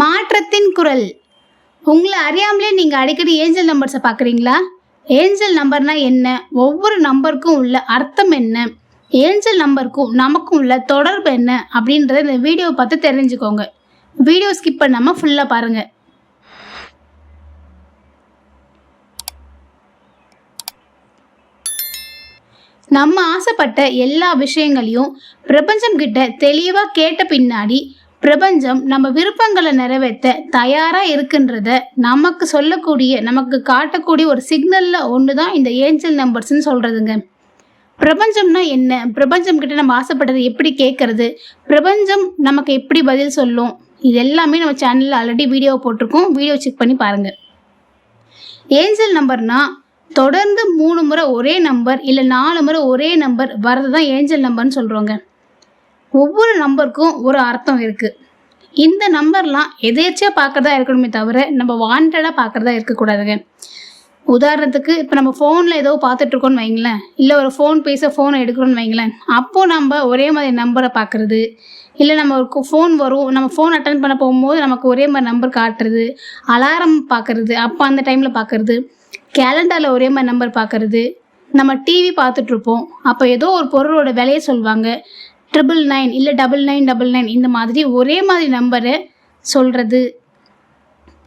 மாற்றத்தின் குரல். உங்களை அறியாமலே நீங்கள் அடிக்கடி ஏஞ்சல் நம்பர்ஸை பார்க்குறீங்களா ஏஞ்சல் நம்பர்னா என்ன? ஒவ்வொரு நம்பருக்கும் உள்ள அர்த்தம் என்ன? ஏஞ்சல் நம்பருக்கும் நமக்கும் உள்ள தொடர்பு என்ன? அப்படின்றத இந்த வீடியோ பார்த்து தெரிஞ்சுக்கோங்க. வீடியோ ஸ்கிப் பண்ணாமல் ஃபுல்லாக பாருங்கள் நம்ம ஆசைப்பட்ட எல்லா விஷயங்களையும் பிரபஞ்சம் கிட்ட தெளிவாக கேட்ட பின்னாடி பிரபஞ்சம் நம்ம விருப்பங்களை நிறைவேற்ற தயாராக இருக்குன்றத நமக்கு சொல்லக்கூடிய நமக்கு காட்டக்கூடிய ஒரு சிக்னலில் ஒன்று தான் இந்த ஏஞ்சல் நம்பர்ஸ்ன்னு சொல்கிறதுங்க பிரபஞ்சம்னா என்ன? பிரபஞ்சம் கிட்ட நம்ம ஆசைப்பட்டதை எப்படி கேட்கறது? பிரபஞ்சம் நமக்கு எப்படி பதில் சொல்லும்? இது எல்லாமே நம்ம சேனலில் ஆல்ரெடி வீடியோ போட்டிருக்கோம். வீடியோ செக் பண்ணி பாருங்கள் ஏஞ்சல் நம்பர்னா தொடர்ந்து மூணு முறை ஒரே நம்பர் இல்லை நாலு முறை ஒரே நம்பர் வர்றது தான் ஏஞ்சல் நம்பர்னு சொல்கிறோங்க ஒவ்வொரு நம்பருக்கும் ஒரு அர்த்தம் இருக்குது இந்த நம்பர்லாம் எதேச்சியாக பார்க்குறதா இருக்கணுமே தவிர நம்ம வாண்டடாக பார்க்குறதா இருக்கக்கூடாதுங்க. உதாரணத்துக்கு இப்போ நம்ம ஃபோனில் ஏதோ பார்த்துட்ருக்கோன்னு வைங்களேன் இல்லை ஒரு ஃபோன் பேச ஃபோனை எடுக்கிறோன்னு வைங்களேன் அப்போது நம்ம ஒரே மாதிரி நம்பரை பார்க்குறது இல்லை நம்ம ஒரு ஃபோன் வரும் நம்ம ஃபோன் அட்டன் பண்ண போகும்போது நமக்கு ஒரே மாதிரி நம்பர் காட்டுறது அலாரம் பார்க்குறது அப்போ அந்த டைமில் பார்க்குறது கேலண்டரில் ஒரே மாதிரி நம்பர் பார்க்குறது நம்ம டிவி பார்த்துட்ருப்போம் அப்போ ஏதோ ஒரு பொருளோட விலையை சொல்லுவாங்க ட்ரிபிள் நைன் இல்லை டபுள் நைன் டபுள் நைன் இந்த மாதிரி ஒரே மாதிரி நம்பரை சொல்கிறது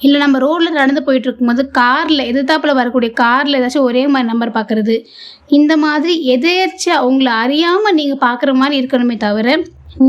இல்லை நம்ம ரோட்டில் நடந்து போயிட்டு இருக்கும்போது காரில் எதிர்த்தாப்பில் வரக்கூடிய காரில் ஏதாச்சும் ஒரே மாதிரி நம்பர் பார்க்குறது இந்த மாதிரி எதேர்ச்சியாக உங்களை அறியாமல் நீங்கள் பார்க்குற மாதிரி இருக்கணுமே தவிர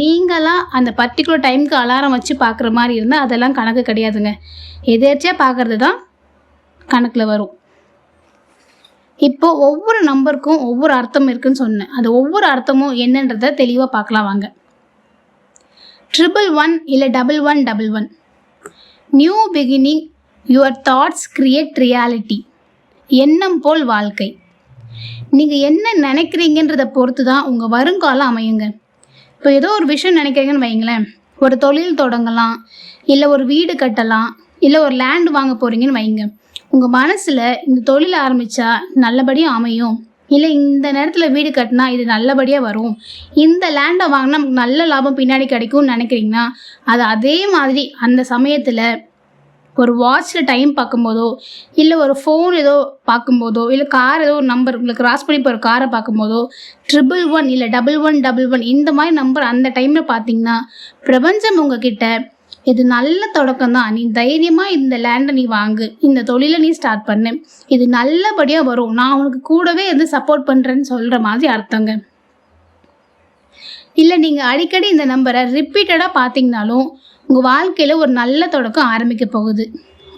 நீங்களாக அந்த பர்டிகுலர் டைமுக்கு அலாரம் வச்சு பார்க்குற மாதிரி இருந்தால் அதெல்லாம் கணக்கு கிடையாதுங்க. எதேர்ச்சியாக பார்க்குறது தான் கணக்கில் வரும். இப்போ ஒவ்வொரு நம்பருக்கும் ஒவ்வொரு அர்த்தம் இருக்குன்னு சொன்னேன். அது ஒவ்வொரு அர்த்தமும் என்னன்றதை தெளிவாக பார்க்கலாம் வாங்க. ட்ரிபிள் ஒன் இல்லை double one double one new beginning your thoughts create reality எண்ணம் போல் வாழ்க்கை. நீங்கள் என்ன நினைக்கிறீங்கன்றதை பொறுத்து தான் உங்கள் வருங்காலம் அமையுங்க. இப்போ ஏதோ ஒரு விஷயம் நினைக்கிறீங்கன்னு வைங்களேன் ஒரு தொழில் தொடங்கலாம் இல்லை ஒரு வீடு கட்டலாம் இல்லை ஒரு லேண்ட் வாங்க போகிறீங்கன்னு வைங்க உங்கள் மனசில் இந்த தொழில் ஆரம்பித்தா நல்லபடியாக அமையும். இல்லை இந்த நேரத்தில் வீடு கட்டினா இது நல்லபடியாக வரும். இந்த லேண்டை வாங்கினா நமக்கு நல்ல லாபம் பின்னாடி கிடைக்கும்னு நினைக்கிறீங்கன்னா அது அதே மாதிரி அந்த சமயத்தில் ஒரு வாட்சில் டைம் பார்க்கும்போதோ இல்லை ஒரு ஃபோன் ஏதோ பார்க்கும்போதோ இல்லை கார் ஏதோ ஒரு நம்பர் உங்களுக்கு கிராஸ் பண்ணி போகிற காரை பார்க்கும்போதோ ட்ரிபிள் ஒன் இல்லை டபுள் ஒன் டபுள் ஒன் இந்த மாதிரி நம்பர் அந்த டைமில் பார்த்தீங்கன்னா பிரபஞ்சம் உங்ககிட்ட இது நல்ல தொடக்கம் தான் நீ தைரியமாக இந்த லேண்டை நீ வாங்கு. இந்த தொழிலை நீ ஸ்டார்ட் பண்ணு. இது நல்லபடியாக வரும். நான் உனக்கு கூடவே இருந்து சப்போர்ட் பண்ணுறேன்னு சொல்கிற மாதிரி அர்த்தங்க. இல்லை நீங்கள் அடிக்கடி இந்த நம்பரை ரிப்பீட்டடாக பார்த்தீங்கனாலும் உங்கள் வாழ்க்கையில் ஒரு நல்ல தொடக்கம் ஆரம்பிக்க போகுது.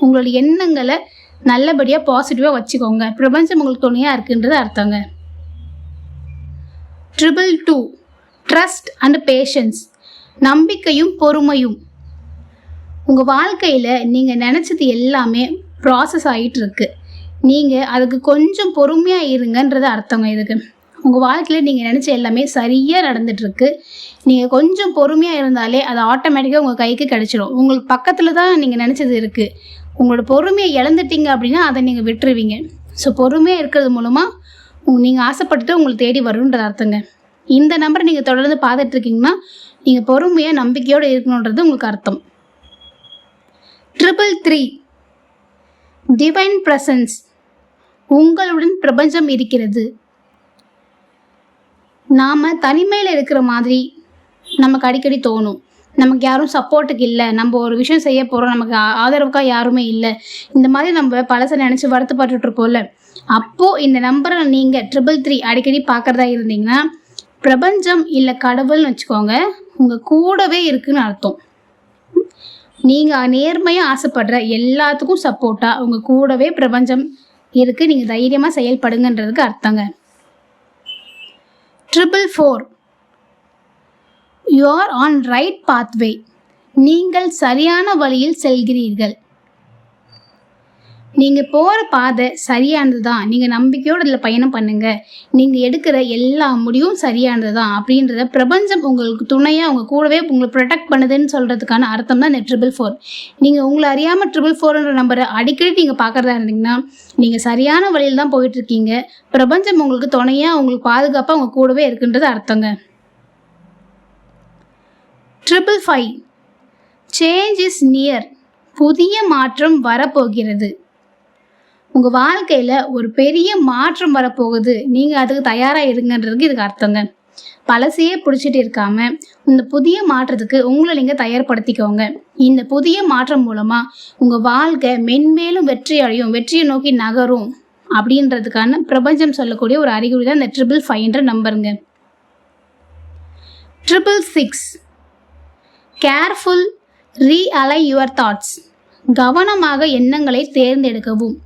உங்களோட எண்ணங்களை நல்லபடியாக பாசிட்டிவாக வச்சுக்கோங்க. பிரபஞ்சம் உங்களுக்கு துணையாக இருக்குன்றது அர்த்தங்க. Triple two trust and patience நம்பிக்கையும் பொறுமையும். உங்கள் வாழ்க்கையில் நீங்கள் நினச்சது எல்லாமே ப்ராசஸ் ஆகிட்டு இருக்கு நீங்கள் அதுக்கு கொஞ்சம் பொறுமையாக இருங்கன்றது அர்த்தங்க இதுக்கு. உங்கள் வாழ்க்கையில் நீங்கள் நினச்ச எல்லாமே சரியாக நடந்துகிட்ருக்கு நீங்கள் கொஞ்சம் பொறுமையாக இருந்தாலே அது ஆட்டோமேட்டிக்காக உங்கள் கைக்கு கிடச்சிடும் உங்களுக்கு பக்கத்தில் தான் நீங்கள் நினச்சது இருக்குது உங்களோட பொறுமையை இழந்துட்டீங்க அப்படின்னா அதை நீங்கள் விட்டுருவீங்க. ஸோ பொறுமையாக இருக்கிறது மூலமாக உங்க நீங்கள் ஆசைப்பட்டுட்டு உங்களுக்கு தேடி வரும்ன்றது அர்த்தங்க. இந்த நம்பரை நீங்கள் தொடர்ந்து பார்த்துட்ருக்கீங்கன்னா நீங்கள் பொறுமையாக நம்பிக்கையோடு இருக்கணுன்றது உங்களுக்கு அர்த்தம். ட்ரிபிள் த்ரீ டிவைன் பிரசன்ஸ் உங்களுடன் பிரபஞ்சம் இருக்கிறது. நாம் தனிமையில் இருக்கிற மாதிரி நமக்கு அடிக்கடி தோணும். நமக்கு யாரும் சப்போர்ட்டுக்கு இல்லை. நம்ம ஒரு விஷயம் செய்ய போகிறோம் நமக்கு ஆதரவுக்காக யாருமே இல்லை. இந்த மாதிரி நம்ம பழசை நினச்சி வருத்தப்பட்டுட்டு இருப்போம்ல. அப்போது இந்த நம்பரை நீங்கள் ட்ரிபிள் த்ரீ அடிக்கடி பார்க்குறதா இருந்தீங்கன்னா பிரபஞ்சம் இல்லை கடவுள்னு வச்சுக்கோங்க உங்கள் கூடவே இருக்குன்னு அர்த்தம். நீங்கள் நேர்மையாக ஆசைப்படுற எல்லாத்துக்கும் சப்போர்ட்டாக உங்கள் கூடவே பிரபஞ்சம் இருக்குது நீங்கள் தைரியமாக செயல்படுங்கன்றதுக்கு அர்த்தங்க. Triple four you are on right pathway நீங்கள் சரியான வழியில் செல்கிறீர்கள். நீங்கள் போகிற பாதை சரியானது தான் நீங்கள் நம்பிக்கையோடு இதில் பயணம் பண்ணுங்க. நீங்கள் எடுக்கிற எல்லா முடிவும் சரியானது தான் அப்படின்றத பிரபஞ்சம் உங்களுக்கு துணையாக உங்கள் கூடவே உங்களை ப்ரொடெக்ட் பண்ணுதுன்னு சொல்கிறதுக்கான அர்த்தம் தான் இந்த ட்ரிபிள் ஃபோர் நீங்கள் உங்களை அறியாமல் ட்ரிபிள் ஃபோர்ன்ற நம்பரை அடிக்கடி நீங்கள் பார்க்குறதா இருந்தீங்கன்னா நீங்கள் சரியான வழியில் தான் போயிட்டுருக்கீங்க பிரபஞ்சம் உங்களுக்கு துணையாக உங்களுக்கு பாதுகாப்பாக உங்கள் கூடவே இருக்குன்றது அர்த்தங்க. Triple five change is near புதிய மாற்றம் வரப்போகிறது. உங்கள் வாழ்க்கையில் ஒரு பெரிய மாற்றம் வரப்போகுது. நீங்கள் அதுக்கு தயாராக இருங்கன்றதுக்கு இதுக்கு அர்த்தங்க. பழசையே பிடிச்சிட்டு இருக்காம இந்த புதிய மாற்றத்துக்கு உங்களை நீங்கள் தயார்படுத்திக்கோங்க. இந்த புதிய மாற்றம் மூலமாக உங்கள் வாழ்க்கை மென்மேலும் வெற்றி அடையும் வெற்றியை நோக்கி நகரும் அப்படின்றதுக்கான பிரபஞ்சம் சொல்லக்கூடிய ஒரு அறிகுறி தான் இந்த ட்ரிபிள் ஃபைவ்ன்ற நம்பருங்க. ட்ரிபிள் சிக்ஸ் கேர்ஃபுல் ரீஅலை யுவர் தாட்ஸ் கவனமாக எண்ணங்களை தேர்ந்தெடுக்கவும்.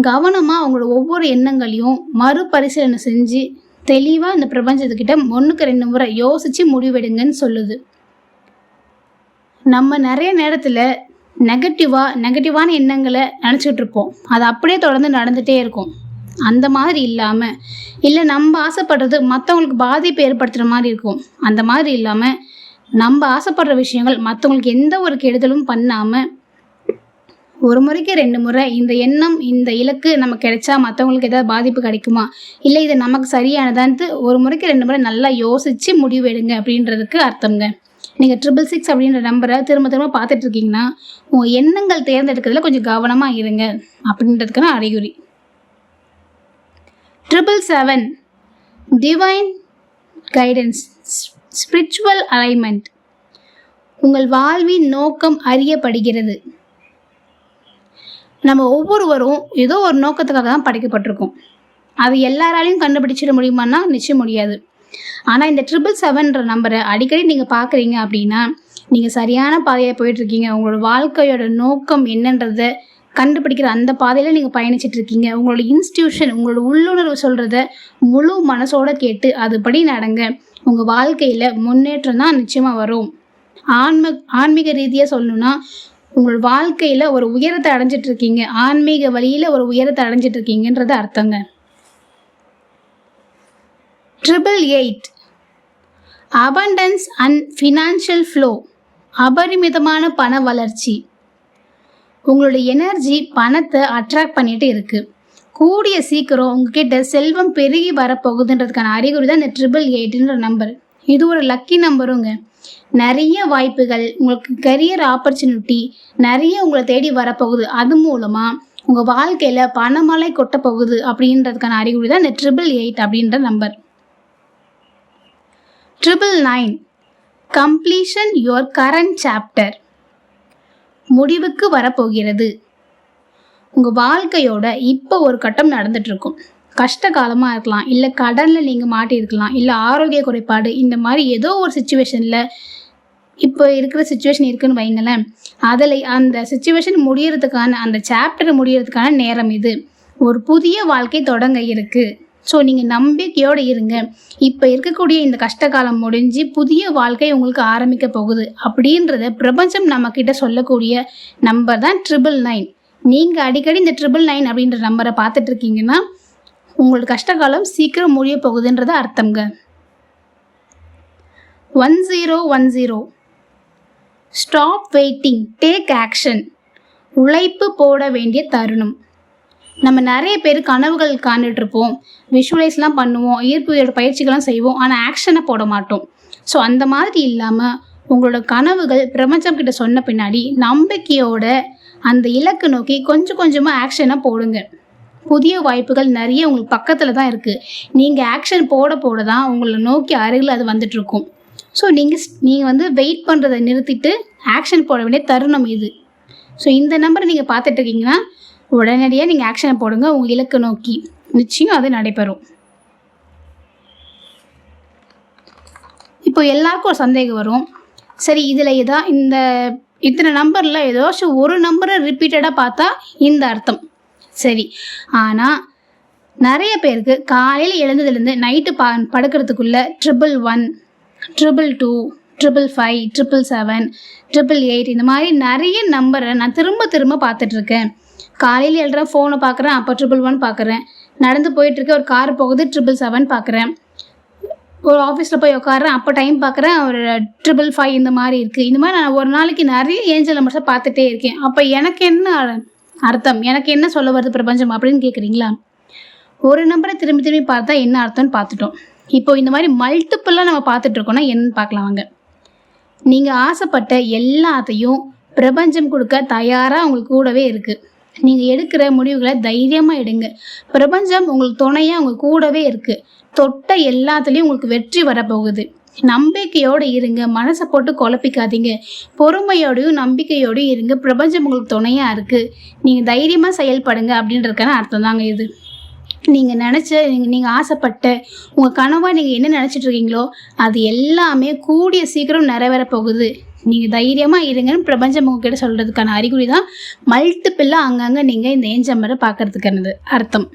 கவனமாக அவங்களோட ஒவ்வொரு எண்ணங்களையும் மறுபரிசீலனை செஞ்சு தெளிவாக இந்த பிரபஞ்சத்துக்கிட்ட ஒன்றுக்கு ரெண்டு முறை யோசித்து முடிவெடுங்கன்னு சொல்லுது. நம்ம நிறைய நேரத்தில் நெகட்டிவாக நெகட்டிவான எண்ணங்களை நினச்சிட்டு இருப்போம். அது அப்படியே தொடர்ந்து நடந்துகிட்டே இருக்கும். அந்த மாதிரி இல்லாமல் இல்லை நம்ம ஆசைப்படுறது மற்றவங்களுக்கு பாதிப்பு ஏற்படுத்துகிற மாதிரி இருக்கும். அந்த மாதிரி இல்லாமல் நம்ம ஆசைப்படுற விஷயங்கள் மற்றவங்களுக்கு எந்த ஒரு கெடுதலும் பண்ணாமல் ஒரு முறைக்கு ரெண்டு முறை இந்த எண்ணம் இந்த இலக்கு நமக்கு கிடைச்சா மற்றவங்களுக்கு ஏதாவது பாதிப்பு கிடைக்குமா? இல்லை இது நமக்கு சரியானதான்ட்டு ஒரு முறைக்கு ரெண்டு முறை நல்லா யோசித்து முடிவு எடுங்க அப்படின்றதுக்கு அர்த்தம்ங்க. நீங்கள் ட்ரிபிள் சிக்ஸ் அப்படின்ற நம்பரை திரும்ப திரும்ப பார்த்துட்டு இருக்கீங்கன்னா உங்கள் எண்ணங்கள் தேர்ந்தெடுக்கிறதுல கொஞ்சம் கவனமாக இருங்க அப்படின்றதுக்கான அறிகுறி. Triple seven divine guidance spiritual alignment உங்கள் வாழ்வின் நோக்கம் அறியப்படுகிறது. நம்ம ஒவ்வொருவரும் ஏதோ ஒரு நோக்கத்துக்காக தான் படைக்கப்பட்டிருக்கோம். அது எல்லாராலையும் கண்டுபிடிச்சிட முடியுமான்னா நிச்சயம் முடியாது. ஆனால் இந்த ட்ரிபிள் செவன்ற நம்பரை அடிக்கடி நீங்கள் பார்க்குறீங்க அப்படின்னா நீங்கள் சரியான பாதையில் போயிட்டுருக்கீங்க. உங்களோட வாழ்க்கையோட நோக்கம் என்னன்றதை கண்டுபிடிக்கிற அந்த பாதையில் நீங்கள் பயணிச்சிட்டு இருக்கீங்க உங்களோட இன்ஸ்டியூஷன் உங்களோட உள்ளுணர்வு சொல்கிறத முழு மனசோட கேட்டு அதுபடி நடங்க. உங்கள் வாழ்க்கையில் முன்னேற்றம் தான் நிச்சயமாக வரும். ஆன்ம ஆன்மீக ரீதியாக சொல்லணும்னா உங்கள் வாழ்க்கையில் ஒரு உயரத்தை அடைஞ்சிட்டு இருக்கீங்க ஆன்மீக வழியில் ஒரு உயரத்தை அடைஞ்சிட்டு இருக்கீங்கன்றது அர்த்தங்க. Triple eight abundance and financial flow அபரிமிதமான பண வளர்ச்சி. உங்களுடைய எனர்ஜி பணத்தை அட்ராக்ட் பண்ணிட்டு இருக்கு. கூடிய சீக்கிரம் உங்ககிட்ட செல்வம் பெருகி வரப்போகுதுன்றதுக்கான அறிகுறி தான் இந்த ட்ரிபிள் எயிட்ன்ற நம்பர் இது ஒரு லக்கி நம்பருங்க நிறைய வாய்ப்புகள் உங்களுக்கு கரியர் ஆப்பர்ச்சுனிட்டி நிறைய உங்களை தேடி வரப்போகுது. அது மூலமாக உங்கள் வாழ்க்கையில் பணமழை கொட்ட போகுது அப்படின்றதுக்கான அறிகுறி தான் இந்த ட்ரிபிள் எயிட் அப்படின்ற number triple nine completion your current chapter முடிவுக்கு வரப்போகிறது. உங்கள் வாழ்க்கையோட இப்போ ஒரு கட்டம் நடந்துட்டு இருக்கும். கஷ்ட காலமாக இருக்கலாம். இல்லை கடனில் நீங்கள் மாட்டியிருக்கலாம் இல்லை ஆரோக்கிய குறைபாடு இந்த மாதிரி ஏதோ ஒரு சுச்சுவேஷனில் இப்போ இருக்கிற சுச்சுவேஷன் இருக்குன்னு வைங்களேன் அதில் அந்த சுச்சுவேஷன் முடியறதுக்கான அந்த சாப்டர் முடியறதுக்கான நேரம் இது. ஒரு புதிய வாழ்க்கை தொடங்க இருக்குது ஸோ நீங்கள் நம்பிக்கையோடு இருங்க. இப்போ இருக்கக்கூடிய இந்த கஷ்டகாலம் முடிஞ்சு புதிய வாழ்க்கை உங்களுக்கு ஆரம்பிக்க போகுது. அப்படின்றத பிரபஞ்சம் நம்மக்கிட்ட சொல்லக்கூடிய நம்பர் தான் ட்ரிபிள் நைன் நீங்கள் அடிக்கடி இந்த ட்ரிபிள் நைன் அப்படின்ற நம்பரை பார்த்துட்டு இருக்கீங்கன்னா உங்களோட கஷ்டகாலம் சீக்கிரம் முடிய போகுதுன்றது அர்த்தங்க one zero one zero. Stop waiting take action. உழைப்பு போட வேண்டிய தருணம். நம்ம நிறைய பேர் கனவுகள் காண்டுட்ருப்போம். விஷுவலைஸ்லாம் பண்ணுவோம் ஈர்ப்பு பயிற்சிகள்லாம் செய்வோம் ஆனால் ஆக்ஷனை போட மாட்டோம். ஸோ அந்த மாதிரி இல்லாமல் உங்களோட கனவுகள் பிரபஞ்சம் கிட்ட சொன்ன பின்னாடி நம்பிக்கையோட அந்த இலக்கு நோக்கி கொஞ்சம் கொஞ்சமாக ஆக்ஷனை போடுங்க. புதிய வாய்ப்புகள் நிறைய உங்களுக்கு பக்கத்தில் தான் இருக்குது நீங்கள் ஆக்ஷன் போட போட தான் உங்களை நோக்கி அருகில் அது வந்துட்டுருக்கும். ஸோ நீங்கள் நீங்கள் வந்து வெயிட் பண்ணுறதை நிறுத்திட்டு ஆக்ஷன் போட வேண்டிய தருணம் இது. ஸோ இந்த நம்பரை நீங்கள் பார்த்துட்டு இருக்கீங்கன்னா உடனடியாக நீங்கள் ஆக்ஷனை போடுங்க உங்கள் இலக்கு நோக்கி. நிச்சயம் அது நடைபெறும். இப்போ எல்லாருக்கும் ஒரு சந்தேகம் வரும். சரி இதில் ஏதா இந்த இத்தனை நம்பரில் ஏதாச்சும் ஒரு நம்பரை ரிப்பீட்டடாக பார்த்தா இந்த அர்த்தம். சரி. ஆனால் நிறைய பேருக்கு காலையில் எழுந்ததுலேருந்து நைட்டு பா படுக்கிறதுக்குள்ளே triple one triple two triple five triple seven triple eight இந்த மாதிரி நிறைய நம்பரை நான் திரும்ப திரும்ப பார்த்துட்ருக்கேன். காலையில் எழுற ஃபோனை பார்க்குறேன் அப்போ ட்ரிபிள் ஒன் பார்க்குறேன். நடந்து போயிட்டுருக்க ஒரு கார் போகுது ட்ரிபிள் செவன் பார்க்குறேன். ஒரு ஆஃபீஸில் போய் உட்காறேன் அப்போ டைம் பார்க்குறேன் ஒரு ட்ரிபிள் ஃபைவ் இந்த மாதிரி இருக்குது இந்த மாதிரி நான் ஒரு நாளைக்கு நிறைய ஏஞ்சல் நம்பர்ஸை பார்த்துட்டே இருக்கேன். அப்போ எனக்கு என்ன அர்த்தம். எனக்கு என்ன சொல்ல வருது பிரபஞ்சம் அப்படின்னு கேட்குறீங்களா ஒரு நம்பரை திரும்பி திரும்பி பார்த்தா என்ன அர்த்தம்னு பார்த்துட்டோம். இப்போ இந்த மாதிரி மல்டிப்புளாக நம்ம பார்த்துட்டு இருக்கோம்னா என்னன்னு பார்க்கலாம் வாங்க. நீங்கள் ஆசைப்பட்ட எல்லாத்தையும் பிரபஞ்சம் கொடுக்க தயாராக உங்களுக்கு கூடவே இருக்குது நீங்கள் எடுக்கிற முடிவுகளை தைரியமாக எடுங்க. பிரபஞ்சம் உங்களுக்கு துணையாக உங்க கூடவே இருக்குது தொட்ட எல்லாத்துலேயும் உங்களுக்கு வெற்றி வரப்போகுது. நம்பிக்கையோடு இருங்க. மனசை போட்டு குழப்பிக்காதீங்க. பொறுமையோடையும் நம்பிக்கையோடையும் இருங்க. பிரபஞ்சம் உங்களுக்கு துணையாக இருக்குது நீங்கள் தைரியமாக செயல்படுங்க அப்படின்றதுக்கான அர்த்தம் தாங்க இது. நீங்கள் நினச்ச நீங்கள் நீங்கள் ஆசைப்பட்ட உங்கள் கனவாக நீங்கள் என்ன நினச்சிட்டு இருக்கீங்களோ அது எல்லாமே கூடிய சீக்கிரம் நிறைவேற போகுது. நீங்கள் தைரியமாக இருங்கன்னு பிரபஞ்சம் உங்ககிட்ட சொல்கிறதுக்கான அறிகுறி தான் மல்டிப்பிளாக அங்கங்கே நீங்கள் இந்த ஏஞ்சல் மரம் பார்க்கறதுக்கானது அர்த்தம்.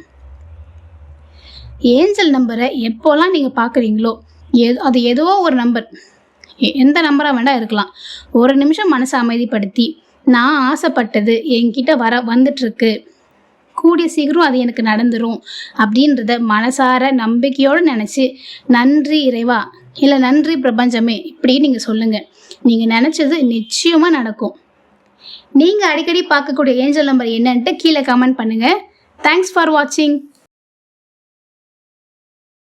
ஏஞ்சல் நம்பரை எப்போல்லாம் நீங்கள் பார்க்குறீங்களோ எது அது ஏதோ ஒரு நம்பர் எ- எந்த நம்பராக வேண்டாம் இருக்கலாம். ஒரு நிமிஷம் மனசை அமைதிப்படுத்தி நான் ஆசைப்பட்டது என்கிட்ட வர வந்துட்டுருக்கு. கூடிய சீக்கிரம் அது எனக்கு நடந்துரும் அப்படின்றத மனசார நம்பிக்கையோடு நினச்சி நன்றி இறைவா இல்லை நன்றி பிரபஞ்சமே இப்படி நீங்கள் சொல்லுங்கள் நீங்கள் நினச்சது நிச்சயமாக நடக்கும். நீங்கள் அடிக்கடி பார்க்கக்கூடிய ஏஞ்சல் நம்பர் என்னன்ட்டு கீழே கமெண்ட் பண்ணுங்கள் தேங்க்ஸ் ஃபார் வாட்சிங்